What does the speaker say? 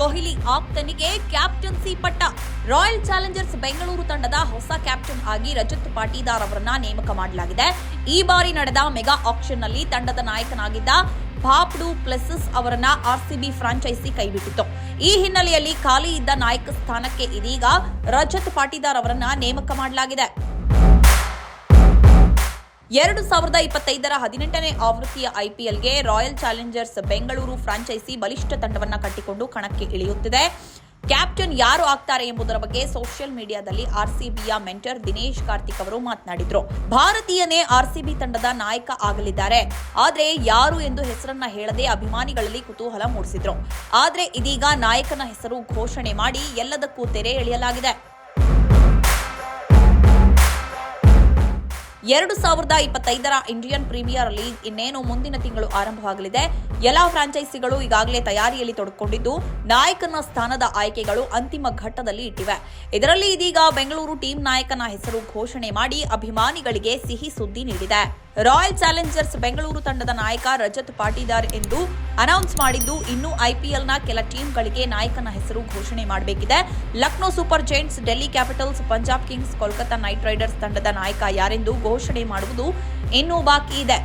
ಕೊಹ್ಲಿ ಆಪ್ತನಿಗೆ ಕ್ಯಾಪ್ಟನ್ಸಿ ಪಟ್ಟ. Royal Challengers Bengaluru ತಂಡದ ಹೊಸ ಕ್ಯಾಪ್ಟನ್ ಆಗಿ ರಜತ್ ಪಾಟೀದಾರ್ ಅವರನ್ನ ನೇಮಕ ಮಾಡಲಾಗಿದೆ. ಈ ಬಾರಿ ನಡೆದ ಮೆಗಾ ಆಕ್ಷನ್ನಲ್ಲಿ ತಂಡದ ನಾಯಕನಾಗಿದ್ದ ಭಾಪ್ಡು ಪ್ಲೆಸಸ್ ಅವರನ್ನ ಆರ್ಸಿಬಿ ಫ್ರಾಂಚೈಸಿ ಕೈಬಿಟ್ಟಿತ್ತು. ಈ ಹಿನ್ನೆಲೆಯಲ್ಲಿ ಖಾಲಿ ಇದ್ದ ನಾಯಕ ಸ್ಥಾನಕ್ಕೆ ಇದೀಗ ರಜತ್ ಪಾಟೀದಾರ್ ಅವರನ್ನ ನೇಮಕ ಮಾಡಲಾಗಿದೆ. ಎರಡು ಸಾವಿರದ ಇಪ್ಪತ್ತೈದರ ಹದಿನೆಂಟನೇ ಆವೃತ್ತಿಯ ಐಪಿಎಲ್ಗೆ ರಾಯಲ್ ಚಾಲೆಂಜರ್ಸ್ ಬೆಂಗಳೂರು ಫ್ರಾಂಚೈಸಿ ಬಲಿಷ್ಠ ತಂಡವನ್ನು ಕಟ್ಟಿಕೊಂಡು ಕಣಕ್ಕೆ ಇಳಿಯುತ್ತಿದೆ. ಕ್ಯಾಪ್ಟನ್ ಯಾರು ಆಗ್ತಾರೆ ಎಂಬುದರ ಬಗ್ಗೆ ಸೋಷಿಯಲ್ ಮೀಡಿಯಾದಲ್ಲಿ ಆರ್ಸಿಬಿಯ ಮೆಂಟರ್ ದಿನೇಶ್ ಕಾರ್ತಿಕ್ ಅವರು ಮಾತನಾಡಿದ್ರು. ಭಾರತೀಯನೇ ಆರ್ಸಿಬಿ ತಂಡದ ನಾಯಕ ಆಗಲಿದ್ದಾರೆ. ಆದ್ರೆ ಯಾರು ಎಂದು ಹೆಸರನ್ನ ಹೇಳದೆ ಅಭಿಮಾನಿಗಳಲ್ಲಿ ಕುತೂಹಲ ಮೂಡಿಸಿದ್ರು. ಆದ್ರೆ ಇದೀಗ ನಾಯಕನ ಹೆಸರು ಘೋಷಣೆ ಮಾಡಿ ಎಲ್ಲದಕ್ಕೂ ತೆರೆ ಎಳೆಯಲಾಗಿದೆ. ಎರಡು ಸಾವಿರದ ಇಪ್ಪತ್ತೈದರ ಇಂಡಿಯನ್ ಪ್ರೀಮಿಯರ್ ಲೀಗ್ ಇನ್ನೇನು ಮುಂದಿನ ತಿಂಗಳು ಆರಂಭವಾಗಲಿದೆ. ಎಲ್ಲಾ ಫ್ರಾಂಚೈಸಿಗಳು ಈಗಾಗಲೇ ತಯಾರಿಯಲ್ಲಿ ತೊಡಕೊಂಡಿದ್ದು, ನಾಯಕನ ಸ್ಥಾನದ ಆಯ್ಕೆಗಳು ಅಂತಿಮ ಘಟ್ಟದಲ್ಲಿ ಇಟ್ಟಿವೆ. ಇದರಲ್ಲಿ ಇದೀಗ ಬೆಂಗಳೂರು ಟೀಂ ನಾಯಕನ ಹೆಸರು ಘೋಷಣೆ ಮಾಡಿ ಅಭಿಮಾನಿಗಳಿಗೆ ಸಿಹಿ ಸುದ್ದಿ ನೀಡಿದೆ. ರಾಯಲ್ ಚಾಲೆಂಜರ್ಸ್ ಬೆಂಗಳೂರು ತಂಡದ ನಾಯಕ ರಜತ್ ಪಾಟೀದಾರ್ ಎಂದು ಅನೌನ್ಸ್ ಮಾಡಿದ್ದು, ಇನ್ನು ಐಪಿಎಲ್ನ ಕೆಲ ಟೀಮ್ಗಳಿಗೆ ನಾಯಕನ ಹೆಸರು ಘೋಷಣೆ ಮಾಡಬೇಕಿದೆ. Lucknow Super Giants, Delhi Capitals, Punjab Kings, Kolkata Knight Riders ತಂಡದ ನಾಯಕ ಯಾರೆಂದು ಘೋಷಣೆ ಮಾಡುವುದು ಇನ್ನೂ ಬಾಕಿ ಇದೆ.